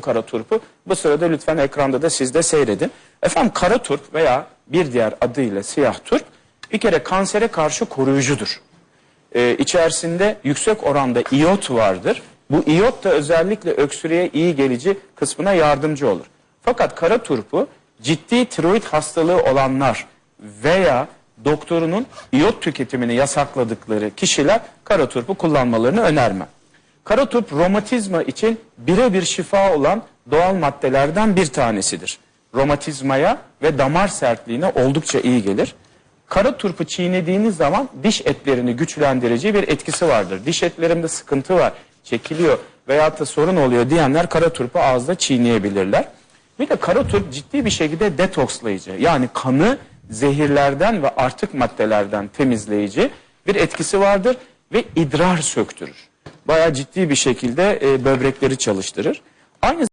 kara turpu. Bu sırada lütfen ekranda da siz de seyredin. Efendim kara turp veya bir diğer adıyla siyah turp bir kere kansere karşı koruyucudur. Ee, içerisinde yüksek oranda iyot vardır. Bu iyot da özellikle öksürüğe iyi gelici kısmına yardımcı olur. Fakat kara turpu ciddi tiroid hastalığı olanlar veya doktorunun iyot tüketimini yasakladıkları kişiler kara turpu kullanmalarını önermem. Kara turp romatizma için birebir şifa olan doğal maddelerden bir tanesidir. Romatizmaya ve damar sertliğine oldukça iyi gelir. Kara turpu çiğnediğiniz zaman diş etlerini güçlendirici bir etkisi vardır. Diş etlerimde sıkıntı var, çekiliyor veya da sorun oluyor diyenler kara turpu ağızda çiğneyebilirler. Bir de kara turp ciddi bir şekilde detokslayıcı. Yani kanı zehirlerden ve artık maddelerden temizleyici bir etkisi vardır ve idrar söktürür. Bayağı ciddi bir şekilde e, böbrekleri çalıştırır. Aynı